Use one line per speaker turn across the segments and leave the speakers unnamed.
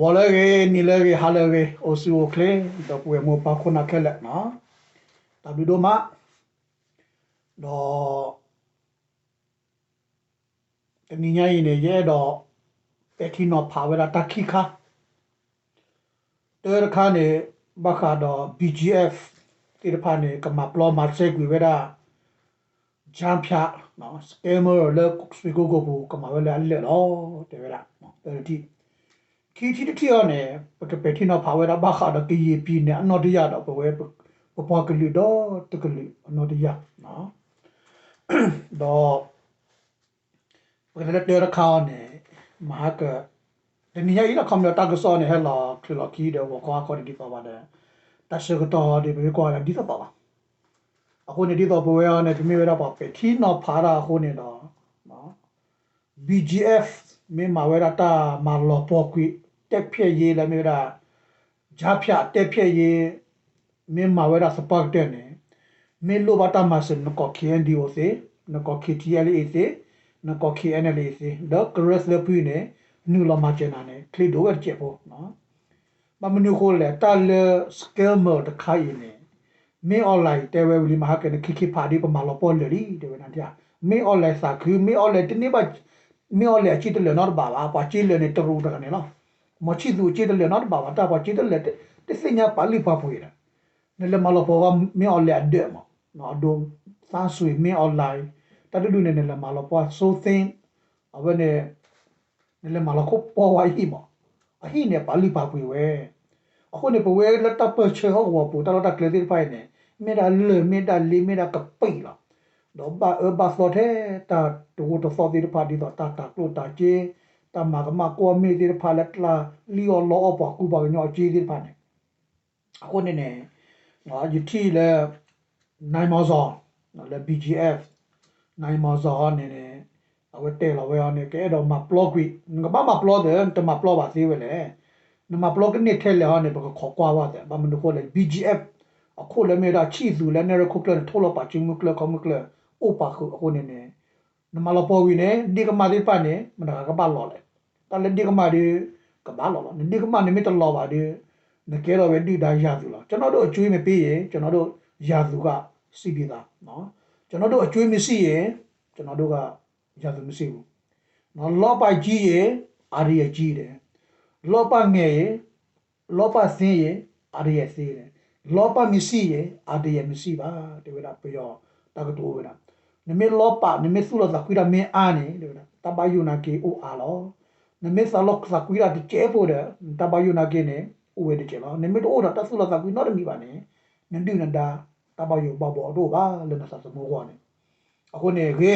ဝါလေကေနီလေကေဟာလေကေအိုစီအိုကလေတော့ပွေမောပါခုနာခဲလက်နော်တဘီဒိုမာတော့တနည်းရင်နေရဲတော့ပက်တီနောဖာဝရတခိခာတေရခါနေဘခါတော့ BGF တိရဖာနေကမပလောမတ်ဆေကွေဝရဂျမ်ဖြာနော်စကေမောလက်ဆွေကိုကိုဘူကမဝဲလက်လက်တော့တေရလာနော်တေတီ ခီတီတီရနဲ့ပကပတိနဖာဝဲတာဘာခါဒကီပီနဲ့အနော်တရတော့ပဝဲပပကလီတော့တကလီအနော်တရနော်တော့ပကလက်တရခါနဲ့မဟာကတနည်းရည်လကမ္လတာကစောနဲ့ဟလာခလကီတော့ဝကွာခေါ်ဒီပါပါတယ်တရှိကတော့ဒီဘေကွာဒီတော့ပါပါအခုနေဒီတော့ဘဝရနဲ့ဒီမေရပါပဲခီနော်ဖာရာခုနေတော့နော် BGF မေမာဝဲတာမာလောပေါ်ကွီ တက်ဖြည့်ရေးလည်းမေရာဂျာဖြတ်တက်ဖြည့်ရေးမေမာဝဲတာစပတ်တဲ့နေမေလိုဘတာမစနကော KNDO စေနကော KTLA စေနကော KNLA စေဒေါကရစ်လပူနေနူလမချနာနေကလီဒိုဝဲချက်ဖို့နော်မမနုခိုလေတာလစကယ်မောတခိုင်နေမေအွန်လိုင်းတဲဝဲဝီမဟာကနေခိခိဖာဒီပမာလောပေါ်လရီတဲ့ဝနတရားမေအွန်လိုင်းစာခူမေအွန်လိုင်းတနေ့ပါမေအွန်လိုင်းချစ်တယ်နော်ဘာဘာပါချစ်လေနေတရူတကနေနော် မချစ်သူချစ်တယ်နော်ဘာဘာတာပါချစ်တယ်တစညာပါဠိပါပွေတာနေလေမလောပေါ်ကမေအွန်လိုင်းတဲ့မနော်ဒုံသာဆွေမေအွန်လိုင်းတတူနေနေလေမလောပေါ်ဆိုသင်းအဝနေနေလေမလောကိုပေါ်ဝိုင်းဟိမအဟိနေပါဠိပါပွေဝဲအခုနေပဝဲလက်တပ်ပချေဟောဝပူတလတကလေတိဖိုင်နေမေဒါလေမေဒါလီမေဒါကပိလာတော့ဘာအဘာစောတဲ့တာတူတော့စောဒီပါဒီတော့တာတာကလို့တာချေ တမကမကောမေဒီဖာလက်လာလီယောလောအပကူပါညောချေဒီပါနေအခုနေနေငါယတိလေနိုင်မောဇောနော်လေ BGF နိုင်မောဇောနေနေအဝတဲလာဝဲအနေကဲတော့မပလော့ကွီငါဘာမပလော့တယ်တမပလော့ပါသေးပဲလေနမပလော့ကနေထဲလေဟောနေဘခေါ်ကွာပါတယ်ဘာမလို့ခေါ်လဲ BGF အခုလည်းမေတာချီသူလည်းနေရခုကလည်းထိုးလို့ပါချင်းမကလကမကလအိုပါခုအခုနေနေနမလပေါ်ဝီနေဒီကမာဒီပါနေမနာကပါလော်လေ တလည်းဒီကမာဒီကပါလော်လော်ဒီကမာနေမတလော်ပါဒီနကဲတော့ပဲဒီတိုင်းရသူလားကျွန်တော်တို့အကျွေးမပေးရင်ကျွန်တော်တို့ရာသူကစီပြီးသားနော်ကျွန်တော်တို့အကျွေးမရှိရင်ကျွန်တော်တို့ကရာသူမရှိဘူးနော်လော့ပိုက်ကြီးရင်အာရီရကြီးတယ်လောပငယ်ရေလောပစင်းရေအာရယစေးတယ်လောပမရှိရေအာရယမရှိပါတေဝရပြောတကတိုဝရနမေလောပနမေဆုလသကွိရမေအာနေတေဝရတဘယုနာကေအိုအာလော နမေသလောကသကွိရတကျေဖို့တယ်တဘယုနာကေနေဥဝေတကျေလောနမေတို့အိုတာတဆုလသကွိနော်တမီပါနေနန္တိနန္ဒာတဘယုဘဘောတို့ပါလနဆသမောကောနေအခုနေကေ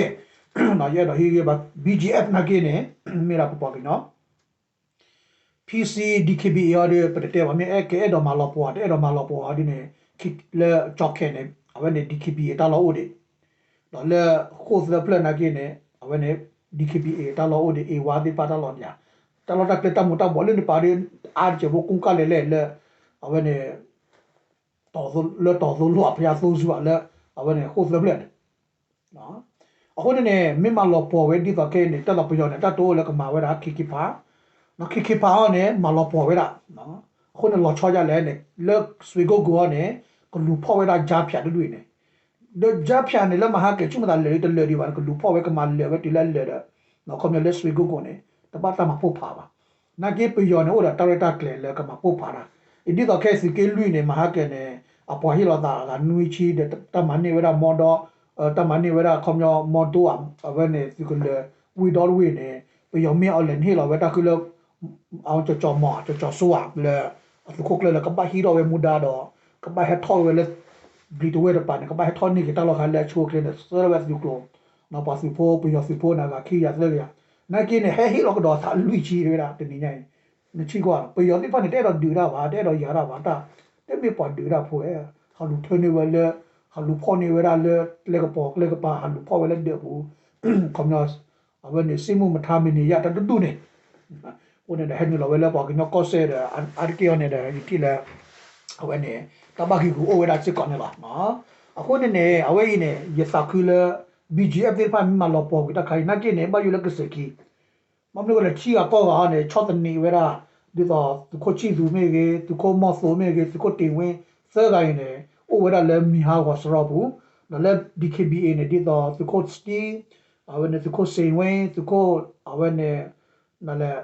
နော်ရတော့ဟေကေပါ BGF နာ ကေနေမေရာပပကေနော် PC DKB ရတဲ့ပတဲ့ဝမေအကဲတော့မလောပေါ်တဲ့တော့မလောပေါ်ဒီနေခိလေချောက်ခဲနေအဝနေ DKB တာလောအိုဒီတော့လေခိုးစပလနာကိနေအဝနေ DKB တာလောအိုဒီအေဝါဒီပါတာလောညာတာလောတာကတမတာဘောလနေပါရီအာချေဘကုကလေလေလေအဝနေတော်စု လေတော်စုလောဖျားဆိုးစုလေအဝနေခိုးစပလနော်အခုနေမြမလောပေါ်ဝဲဒီတော့ကဲနေတက်တော့ပြောနေတတ်တော့လေကမာဝဲတာခိခိဖာနော်ခိခိပါနဲ့မလောပေါ်ဝဲတာနော်အခုနဲ့လောချောကြလဲနဲ့လက်ဆွေကိုကိုနဲ့ကလူဖော်ဝဲတာဂျာဖြတ်တွေ့နေဒဂျာဖြတ်နဲ့လမဟာကချုမတာလေတလေဒီပါကလူဖော်ဝဲကမလေဝဲတီလဲလေနော်ကွန်မြလက်ဆွေကိုကိုနဲ့တပတ်တာမပုတ်ဖာပါနာကေ ပယောနဲ့ဟိုတာတာရတာကလေလေကမပုတ်ဖာတာအဒီတော့ခဲစီကေလူနေမဟာကနဲ့အပွားဟီလာတာကနွီချီတဲ့တမနေဝဲတာမော်ဒောတမနေဝဲတာကွန်မြမော်တိုအဝဲနေစီကလေဝီဒေါ်ဝေနေပယောမေအလန်ဟီလာဝဲတာကလေအောင်ကြောကြောမောကြောကြောဆွာလေအခုကလေကဘာဟီရောဝဲမူဒါတော့ကဘာဟက်ထော်ဝဲလေဘီတိုဝဲတော့ပါကဘာဟက်ထော်နေကတလောခါလေချိုကလေဆာဝဲစ်ယူကလောနော်ပါစီဖိုပီယစီဖိုနာကခီရလေရနာကင်းဟဲဟီလောကတော့သာလူချီရတာတင်နေညိုင်နချီကွာပီယောတိဖာနေတဲ့တော့ဒူတာပါတဲ့တော့ရတာပါတာတဲ့မေပေါ်ဒူတာဖိုအဲဟာလူထွနေဝဲလေဟာလူဖော်နေဝဲတာလေလေကပေါ်လေကပါဟာလူဖော်ဝဲလေတဲ့ဘူးကွန်နော့အဝဲနေစိမှုမထားမနေရတတူနေ una da henu la wela ba ki no ko se da ar ki on da ki ti la awe ne ta ba ki ku o we da sit kon ne ba no a ko ne ne awe yi ne ye sa ku la BGF တွေဖာမလောပေါ်ကတခိုင်နာကိနေဘာယူလကစကီမမလို့လေချီအကောကဟာနေ6တနီဝဲတာဒီတော့သူကိုချီသူမေကေသူကိုမော့ဆိုမေကေသူကိုတင်ဝင်းစဲကိုင်းနေအိုဝရလည်းမီဟာကိုစရဘူးနော်လည်း BKBA နဲ့ဒီတော့သူကိုစတီအဝနဲ့သူကိုစိန်ဝင်းသူကိုအဝနဲ့နော်လည်း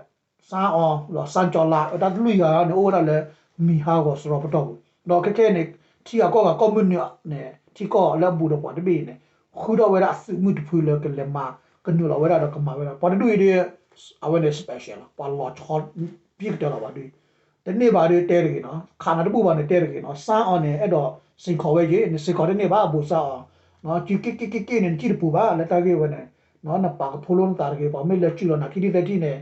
စာအောင်လောစန်ချောလာဒါလူရနေအိုဝရလည်း မီဟာကိုစရဘူးတော့တော့ကဲကဲနေတီအကောကကွန်မြူနီနဲ့တီကောလည်းဘူးတော့ပါတယ်နေခုတော့ဝရအစမှုတဖူလကလည်းမှာကနူလာဝရတော့ကမှာဝရပေါ်တူရီအဝနဲ့ special ပါလောချောပြစ်တော့ပါဒီတနေ့ပါတွေတဲရကြီးနော်ခါနာတပူပါနဲ့တဲရကြီးနော်စမ်းအောင်နဲ့အဲ့တော့စင်ခေါ်ဝဲကြီးစင်ခေါ်တဲ့နေ့ပါဘူစားအောင်နော်ကြည့်ကိကိကိကိနဲ့ကြည့်ပူပါလက်တကြီးဝနဲ့နော်နပါကဖိုလုံးတာကြီးပါမေလက်ကြည့်လို့နာခိတိတဲ့တိနဲ့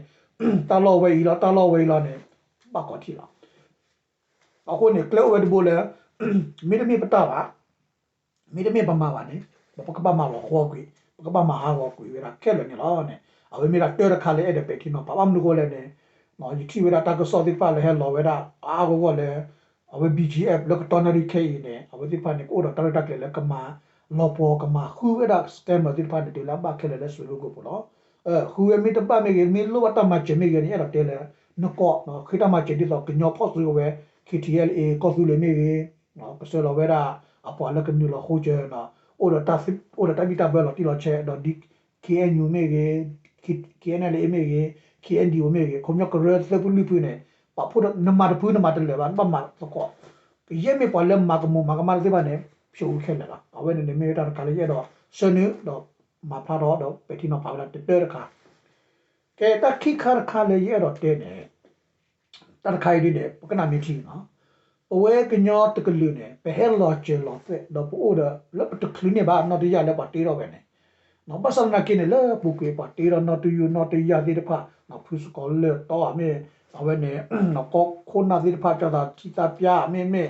တာလောဝဲကြီးလားတာလောဝဲလားနဲ့ပါကောတိလား အခုနေကလောဝဲဒီဘိုလဲမိဒမီပတာပါမိဒမီပမာပါနဲ့ပကပမာလောခေါ်ကွေပကပမာဟာခေါ်ကွေဝဲရကဲလို့နေလားနဲ့အဝဲမိရာတဲရခါလေအဲ့တဲ့ပဲတိနော်ပပမနုကိုလည်းနဲ့နော်ယတိဝဲတာကစောတိပါလေဟဲလောဝဲတာအာကိုကလည်းအဝဲ BGF လောက်တော်နရီခေနဲ့အဝဲဒီပါနေကိုတော့တရတက်လေကမာလောပေါ်ကမာခူဝဲတာစကမ်မဒီပါနေတူလာပါခဲလေဆွေလို့ကိုပေါ့နော်အဲခူဝဲမီတပါမေကေမီလိုဝတ်တမချေမေကေนี่အဲ့တော့တဲလေနကောနော်ခိတမချေဒီတော့ကညောဖော့ဆွေဝဲ KTLA ကောဆူလေမေကေနော်ကစလောဝဲတာအပေါ်လကနူလောဟိုချေနော်အိုတော့တာစစ်အိုတော့တမီတာဘဲလောတီလောချေတော့ဒီ KNU မေကေ KNLA မေကေ KNDO မေကေခုံညကရစပူလီပူနေပပူနမတ်ပူနမတ်လေဘာပမာတော့ယေမေပေါ်လမကမမကမလေးပါနေဖြိုးခဲလာအဝဲနေမေတာကလေးရတော့စနုတော့မဖာတော့တော့ပတိနောပါလာတဲ့တဲ့ခါကဲတခိခါခါလေးရတော့တဲ့နေ တရခိုင်ဒီတဲ့ပကနာမီတီနော်အဝဲကညောတကလူနေဘဟဲလောချေလောဖက်တော့ပို့တော့လပတကလူနေဘာနော်တရလည်းပါတေးတော့ပဲနေနော်ပတ်စံနာကိနေလေပုကေပါတေးတော့နော်တူယူနော်တရသေးတဲ့ဖာနော်ဖုစကောလေတော့အမေအဝဲနေနော်ကောခုနာသေးတဲ့ဖာကြတာချီတာပြအမေမေ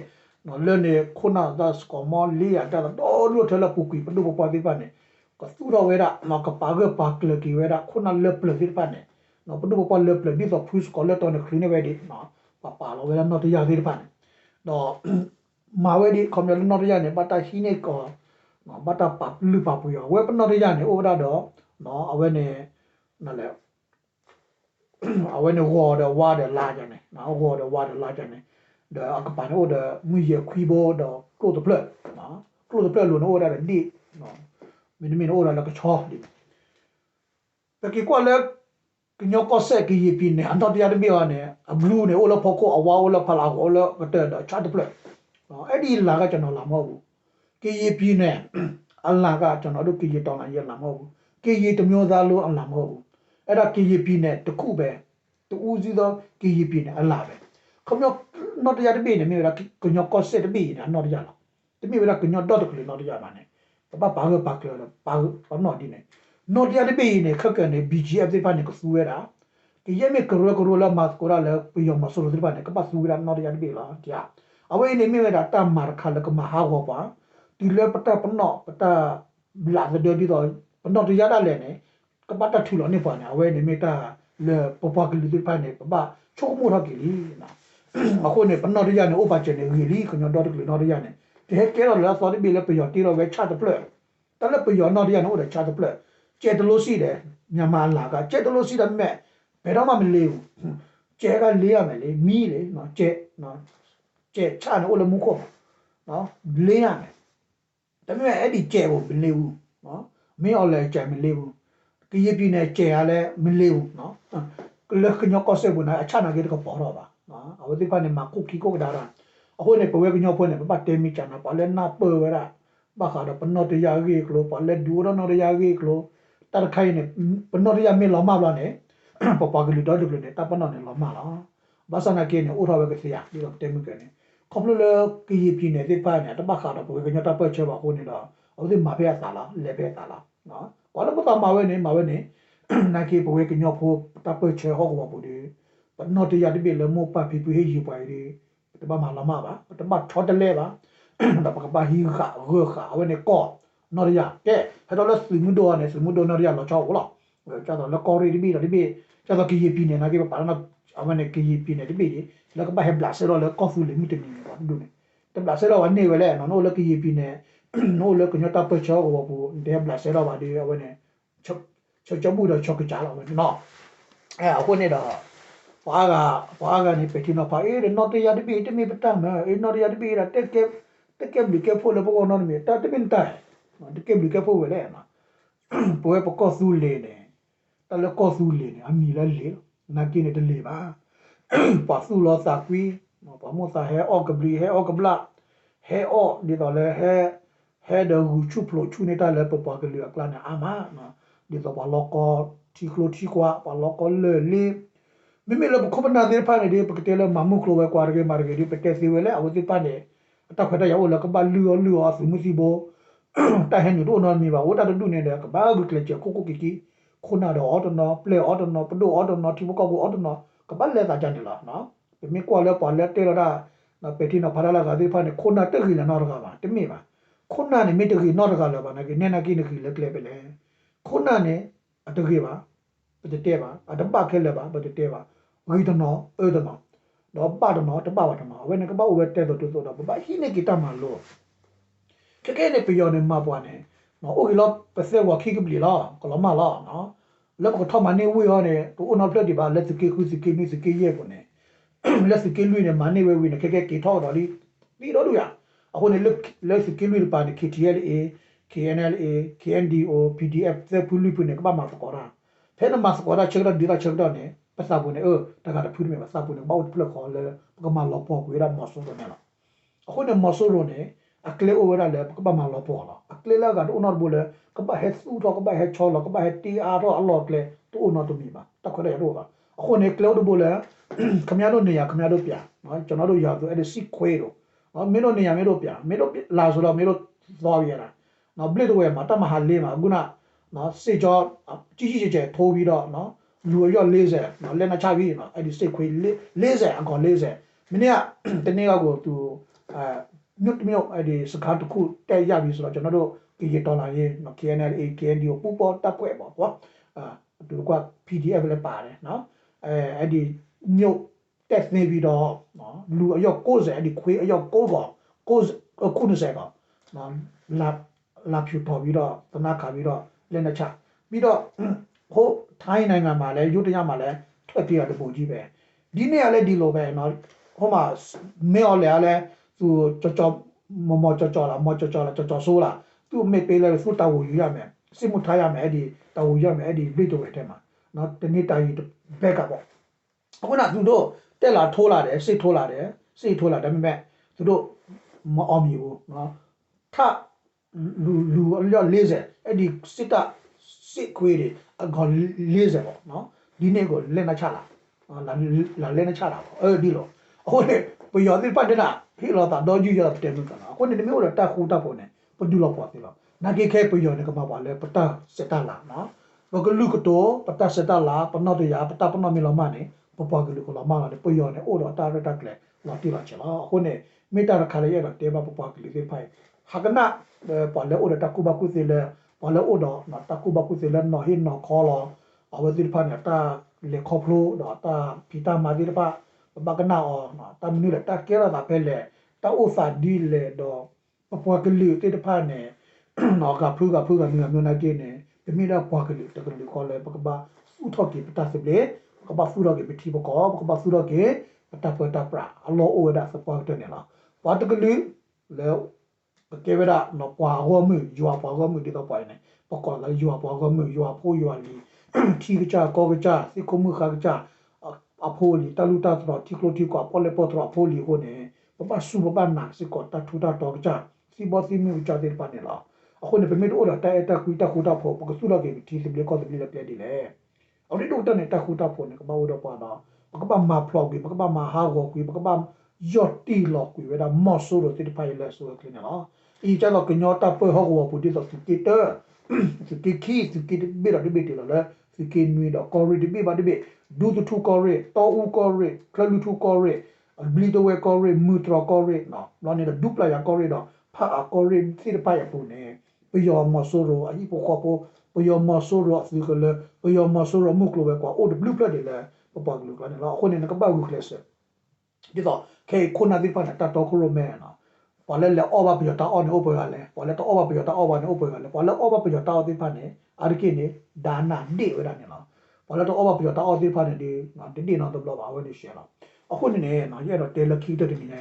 နော်လဲနေခုနာဒါစကောမလီရတာတော့လို့ထလပုကေပလူပပါသေးပါနေကသူတော်ဝဲတာမကပါကပါကလကီဝဲတာခုနာလက်ပလသေးပါနေ နော်ပလူပပါလက်ပလဒီတော့ဖုစကောလေတော့နေခရင်းနေဝဲဒီနော်ပပါလောဝဲနော်တရသေးတဲ့ဖာနေတော့မာဝဲဒီကွန်မြူနတီရနေပတာရှိနေကောနော်ဘတ်တာပလူပပူရဝဲပနော်တရနေအိုဒါတော့နော်အဝဲနေနော်လေအဝဲနေဝါဒဝါဒလာကြနေနော်ဝါဒဝါဒလာကြနေဒါအကပန်ဟိုဒါမူရခွီဘောတော့ကလိုတပလက်နော်ကလိုတပလက်လို့နော်ဒါဒီနော်မင်းမင်းဟိုဒါလကချောဒီတကီကွာလေ ကညောကောဆက်ကီပြင်းနေအန်တော်တရားတမြောနေအဘလူးနေဟိုလဖောက်ကိုအဝါဟိုလဖလာကိုဟိုလမတဲ့ချတ်တပလက်နော်အဲ့ဒီလာကကျွန်တော်လာမဟုတ်ဘူးကီပြင်းနေအလာကကျွန်တော်တို့ကီတောင်းလာရလာမဟုတ်ဘူးကီတမျိုးသားလို့အလာမဟုတ်ဘူးအဲ့ဒါကီပြင်းနေတခုပဲတူဦးစီးသောကီပြင်းနေအလာပဲခမောနော်တရားတပြည့်နေမြေရာကညောကောဆက်တပြည့်နေနော်တရားလားတမြေရာကညောတော့တကလေးနော်တရားပါနေပပဘာကပါကလောပါဘာနော်ဒီနေ နော်တရားတပြည့်နေခက်ကနေ BGF ဒီပါနေကစူရတာကီယမေကရောကရောလာမတ်ကိုရာလေပယောမဆိုလိုဒီပါနေကပစူရနော်တရားတပြည့်လားတရားအဝေးနေမြေရာတမ္မာခါလကမဟာဝပါဒီလေပတပနောပတလာတဲ့ဒီတော့ပနောတရားလည်းနေကပတထူလို့နေပါနေအဝဲနေမိတာလေပပကလေးဒီပါနေပပချိုးမှုရကလေးနော်အခုနေပနော်ရရနေဥပချေနေရီလီခညတော့ကလေးနော်ရရနေတဲ့ကဲတော့လာစော်ဒီဘီလေပယောတီရောဝဲချတ်ပလက်တလည်းပယောနော်ရရနော်တဲ့ချတ်ပလက် ကျဲတလို့ရှိတယ်မြန်မာလာကကျဲတလို့ရှိတယ်မဲ့ဘယ်တော့မှမလေးဘူးကျဲကလေးရမယ်လေမီးလေနော်ကျဲနော်ကျဲချနေဦးလမှုခေါ်နော်လေးရမယ်ဒါပေမဲ့အဲ့ဒီကျဲကိုမလေးဘူးနော်မင်းအောင်လည်းကျဲမလေးဘူးကရပြင်းနဲ့ကျဲရလည်းမလေးဘူးနော်လက်ခညော့ကော့ဆေဘူးနာအချနာကေတော့ပေါ်တော့ပါနော်အဝတိဖာနေမှာကုကီကိုဒါရာအခုနေပဝဲကညောဖွနေပပတ်တေမီချာနာပလဲနာပဝဲရာဘာခါတော့ပနောတရာကြီးကလို့ပလဲဒူရနောတရာကြီးကလို့ တရခိုင်နေပနောတရာမေလောမလာနေပပကလူတော့လူနေတပနောနေလောမလာဘာစနာကေနေဥထောပဲကစီယာဒီတော့တေမီကနေခေါပလလကီပြင်းနေတဲ့ပါနေတပခါတော့ပဝဲကညောတပတ်ချပါဟိုနေတော့အဝတိမဖေးရတာလားလေဖေးတာလားနော်ဘာလို့ပတမဝဲနေမဝဲနေနာကေပဝဲကညောဖို့တပတ်ချဟောကပါဘူးဒီပနောတရတပိလမောပပိပိဟေယူပါရီတပမလာမပါတမထောတလဲပါတပကပါဟီခါရခါဝနေကော နော်ရကဲဟဲ့တော့လက်စမှုဒိုနဲ့စမှုဒိုနော်ရလောချောလားကျတော့လက်ကောရီတပိတပိကျတော့ကီယပီနေနာကေပါနာအမနေကီယပီနေတပိလက်ကပါဟက်ဘလာဆေရောလက်ကောဖူလီမီတမီပါဒုနေတဘလာဆေရောအနေဝလဲနော်နော်လက်ကီယပီနေနော်လက်ကညတာပချောကိုဘူဒေဘလာဆေရောပါဒီဝနေချုပ်ချုပ်ချမှုတော့ချုပ်ကြလာဝနော်အဲအခုနေတော့ပပွားကပွားကနေပတိနော်ပါအေးနော်တရတပိတမိပတမအေး နော်ရတပိရတက်ကေတက်ကေဘလကေဖိုလဘောနော်မီတတပင်တိုင်တက်ကေဘလကေဖိုဝဲလဲနော်ပွဲပကောသူလေနေတလကောသူလေနေအမီလဲလေနာကိနေတလေပါပါသူလောစာကွီနော်ပါမောစာဟဲအော့ကဘလီဟဲအော့ကဘလာဟဲအော့ဒီတော့လဲဟဲဟဲဒဟူချူပလိုချူနေတာလဲပပကလီအကလာနေအာမနော်ဒီတော့ပါလောကောတီကလိုတီကွာပါလောကောလေလေမိမိလည်းခုပနာတဲ့ဖာနေဒီပကတဲလမမှုကလိုပဲကွာရကေမာရကေဒီပကတဲစီဝဲလေအဝစီပါနေအတခွတ်ရောက်လကပါလူရလူရစမှုစီဘော တဟန်ယူတော့နော်မီပါဝတာတူနေတယ်ကဘာဂုကလေချကိုကိုကီကီခုနာတော့အော်တနော်ပလေအော်တနော်ပဒိုအော်တနော်တီဘကောကိုအော်တနော်ကဘာလဲတာကြတယ်လားနော်မိကွာလဲပါလဲတဲရတာနော်ပတီနော်ဖာလာကဒီဖာနေခုနာတက်ခီလာနော်ရကပါတမိပါခုနာနေမိတခီနော်ရကလာပါနေနေနာကီနခီလဲကလေပဲလေခုနာနေအတခီပါပတတဲပါအတပခဲလဲပါပတတဲပါဝိဒနောအေဒနောတော့ပါဒနောတပါဝတမဝေနကပဝေတဲတော့တူတော့ပပဟိနေကိတမလို့ ကဲကဲနေပျော်နေမှာပွားနေနော်အိုကလောပစက်ဝခိကပလီလာကလမလာနော်လောကထမနေဝေရနေတူအနောက်ပြတ်ဒီပါလက်စကေခုစကေနိစကေရဲ့ကိုနေလက်စကေလွိနေမနေဝေဝေနေကဲကဲကေထောက်တော်လီပြီးတော့လူရအခုနေလက်လက်စကေလွိပါနေ KTLA KNLA KNDO PDF သပူလူပူနေကဘာမှာကောရာဖဲနမစကောရာချက်ရဒီရာချက်တော့နေပစာပုန်နေအဲတကတာဖူးနေပါစာပုန်နေဘောက်ဖလခေါ်လဲပကမလောပေါ်ကိုရမဆောတော့နေလားအခုနေမဆောလို့နေ အကလေအိုဝရလေပကမလောပေါ်လာအကလေလာကတော့နော်ဘူလေကပဟက်ဆူတော့ကပဟက်ချောလကပဟက်တီအာတော့အလောကလေတူနော်တူမီပါတခွရဲတော့အခုနေကလောဒဘူလေခမရတို့နေရခမရတို့ပြနော်ကျွန်တော်တို့ရဆိုအဲ့ဒီစီခွေးတော့နော်မင်းတို့နေရမင်းတို့ပြမင်းတို့လာဆိုတော့မင်းတို့သွားရတာနော်ဘလစ်တော့ဝဲမှာတမဟာလေးမှာခုနနော်စေကြောကြီးကြီးကျယ်ကျယ်ထိုးပြီးတော့နော်လူရော40နော်လက်နှချပြီးနော်အဲ့ဒီစိတ်ခွေး40အကောင်40မင်းကတနေ့ကကိုသူအဲ ညွတ်မြောက်အဲ့ဒီစကားတစ်ခုတက်ရပြီဆိုတော့ကျွန်တော်တို့ကရတော်လာရေး KNLA KNDO ပူပေါ်တပ်ဖွဲ့ပေါ့ကွာအာသူက PDF လည်းပါတယ်နော်အဲအဲ့ဒီညုတ်တက်နေပြီးတော့နော်လူအယောက်60အဲ့ဒီခွေးအယောက်60ကောင်60ခု90ကောင်နော်လာလာဖြူပေါ်ပြီးတော့တနခါပြီးတော့လက်နှချပြီးတော့ဟိုထိုင်းနိုင်ငံမှာလည်းရုတ်တရက်မှာလည်းထွက်ပြေးရတဲ့ပုံကြီးပဲဒီနေ့ကလည်းဒီလိုပဲနော်ဟိုမှာမေော်လည်းလည်း သူကြောကြောမမကြောကြောလားမကြောကြောလားကြောကြောဆိုးလားသူ့မိတ်ပေးလိုက်လို့သူ့တာဝန်ယူရမယ်စစ်မှုထားရမယ်အဲ့ဒီတာဝန်ယူရမယ်အဲ့ဒီလိတော့ထဲမှာနော်ဒီနေ့တာယူဘက်ကပေါ့အခုနသူတို့တက်လာထိုးလာတယ်စစ်ထိုးလာတယ်စစ်ထိုးလာဒါပေမဲ့သူတို့မအောင်မြင်ဘူးနော်ထလူလူအလျော့40အဲ့ဒီစစ်တစစ်ခွေးတွေအကောင်40ပေါ့နော်ဒီနေ့ကိုလက်နှချလာလာလက်နှချလာပေါ့အဲ့ဒီလိုအခုလေပျော်သိပတ်တက်တာ ဟီလောတာတော့ကြီးရတဲ့မှုကနော်အခုနေတမျိုးတော့တက်ခူတက်ဖို့နေပဒူလောက်ပေါ့တယ်လို့နာကေခဲပျော်နေကမှာပါလေပတစက်တလာနော်ဘကလူကတော့ပတစက်တလာပနောတရပတပနောမီလောမနေပပကလူကလောမလာပျော်နေအိုတော့တာရတက်ကလေလာတိလာချလာအခုနေမေတ္တာခါလေးရတော့တေဘပပကလေးဖိုင်ဟာကနာပေါ်လေအိုတော့တကူဘကုစီလေဝါလောအိုတော့နတကူဘကုစီလန်နော်ဟင်းနော်ခေါ်လောအဝဒီဖာနတာလေခေါပလိုတော့တာပီတာမာဒီဖာ ဘကနာအောနော်တမနူလက်တာကဲရတာပဲလေတာအိုစာဒီလေတော့ပပွားကလေးတေတဖာနေနော်ကဖူးကဖူးကမြို့မြို့နာကျင်းနေပြမိတော့ပွားကလေးတကလေးခေါ်လေပကဘာဥထောက်ကီပတာစပလေပကဘာဖူတော့ကီပတိဘကောပကဘာဖူတော့ကီပတာပတာပရာအလောအိုဒါစပွားတဲ့နေလားပွားတကလေးလေကေဝရနော်ပွားဟောမှုယူပွားဟောမှုဒီတော့ပွားနေပကောလာယူပွားဟောမှုယူဖိုးယူလီထီကကြကောကကြစီကမှုခါကကြ အဖိုးလီတလူတာတော့တီကလိုတီကောပေါ်လေပေါ်တော့ဖိုးလီဟိုနေပပဆူပပနာစီကောတထူတာတော့ကြစီဘောစီမြူကြတဲ့ပါနေလားအခုနေပမေတို့တော့တဲတကူတကူတာဖို့ပကဆူတော့ကေတီစီဘလေကောစီဘလေပြည့်တယ်လေအော်ဒီတို့တနေတကူတာဖို့နေကမဝတော့ပါတော့ပကပမာဖလော့ကြီးပကပမာဟာကိုကြီးပကပယော့တီလော့ကြီးဝဲတာမော့ဆိုတော့တိဖိုင်လဲဆိုကလင်းနော်อีจ้าก็กญอตาเปฮอกวอปุติso ki te si ki ki si ki be da de be te la la si ki nui da ko ri de be ba de be du tu tu ko ri to u ko ri kla lu tu ko ri bli do we ko ri mu tro ko ri no lo ne da du pla ya ko ri da pha a ko ri si de pa ya pu ne pe yo mo so ro a hi po ko po pe yo mo so ro si ko le pe yo mo so ro mu klo we kwa o de blue pla de la pa pa glu ka ne la ko ne na ka ba gu kle se ဒီတော့ခေခုနာဒီပါတာတော့ခရိုမဲနော် ပေါ်လဲလဲအော်ဘာပြတာအော်နေဥပ္ပကလဲပေါ်လဲတော့အော်ဘာပြတာအော်ဘာနေဥပ္ပကလဲပေါ်လဲအော်ဘာပြတာအော်ဒီဖာနေအာရကိနေဒါနာဒီဝရနေလားပဘာလို့တော့အော်ပြီးတော့တောက်သေးဖာနေဒီနော်တင်းတင်းတော့တော့ပါဝဲနေရှယ်လာအခုနေနေနော်ရတော့တဲလခီတက်နေနေ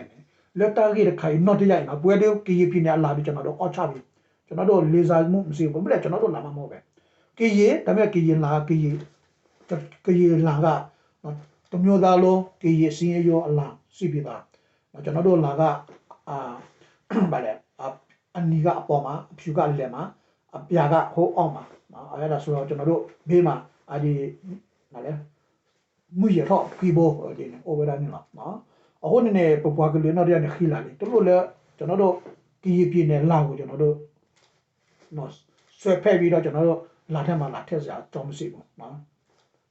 လက်တာကြီးတခိုင် not ရိုက်နော်ပွဲတဲ့ကီပြင်းနေလာပြီးကျွန်တော်တို့အော်ချပြီးကျွန်တော်တို့လေစာမှုမရှိဘူးမလဲကျွန်တော်တို့လာမှာမဟုတ်ပဲကီရီဒါပေမဲ့ကီရီလာကီရီကီရီလာကနော်တမျိုးသားလုံးကီရီစင်းရောအလားစီပြတာနော်ကျွန်တော်တို့လာကအာ ဗါလေအနီကအပေါ်မှာအဖြူကလက်မှာအပြာကဟိုးအောင်မှာနော်အဲ့ဒါဆိုတော့ကျွန်တော်တို့ဘေးမှာအဒီနားလေမှုရတော့ခီဘိုဒီ over နေလားနော်အခုနေနေပပွားကလေးတော့ရနေခီလာလေတို့လို့လေကျွန်တော်တို့ကီရီပြင်းနေလာကိုကျွန်တော်တို့နော်ဆွဲဖက်ပြီးတော့ကျွန်တော်တို့လာထက်မှာလာထက်စရာတော့မရှိဘူးနော်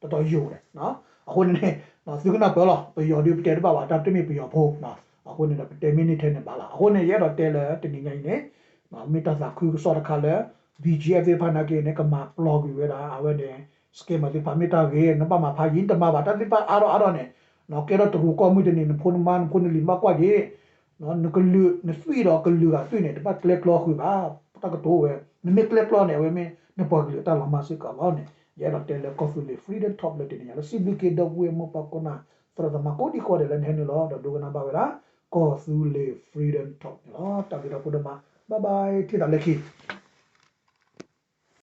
တော်တော်ယိုတယ်နော်အခုနေနေနော်သူကနာပြောလို့ပြောဒီတဲပါပါတပ်တမိပြောဖို့နော် အခုနေတော့10 minute နဲ့ပါလာအခုနေရတော့တဲလေတနင်္ဂနွေနေ့နော်မိတသာခုစောရခါလေ BGF ဖာနာကေနေကမှာ blog ဝဲတာအဝဲနေ schema ဒီပါမီတာကေနပမှာဖာရင်တမပါတတိပါအာရောအာရောနေနော်ကေတော့တူကောမှုတနေဖုန်မန်ဖုန်လီမကွာကြီးနော်နကလူနဆွီတော့ကလူကတွေ့နေတပတ်ကလက်ကလောခုပါပတကတော့ဝဲနမကလက်ကလောနေဝဲမင်းနပေါ်ကလေးတာလမစစ်ကောင်းနေရတော့တယ်လေကော်ဖီလေ freedom top လက်တင်ရလစီဘီကေတော့ဝဲမပကနာဖရဒမကိုဒီကိုတယ်လည်းနေလို့တော့ဒုကနာပါဝဲလား ကော်ဖီလေ freedom top နော်တာပြီးတော့ပုဒမ bye bye ထိတာလက်ခိ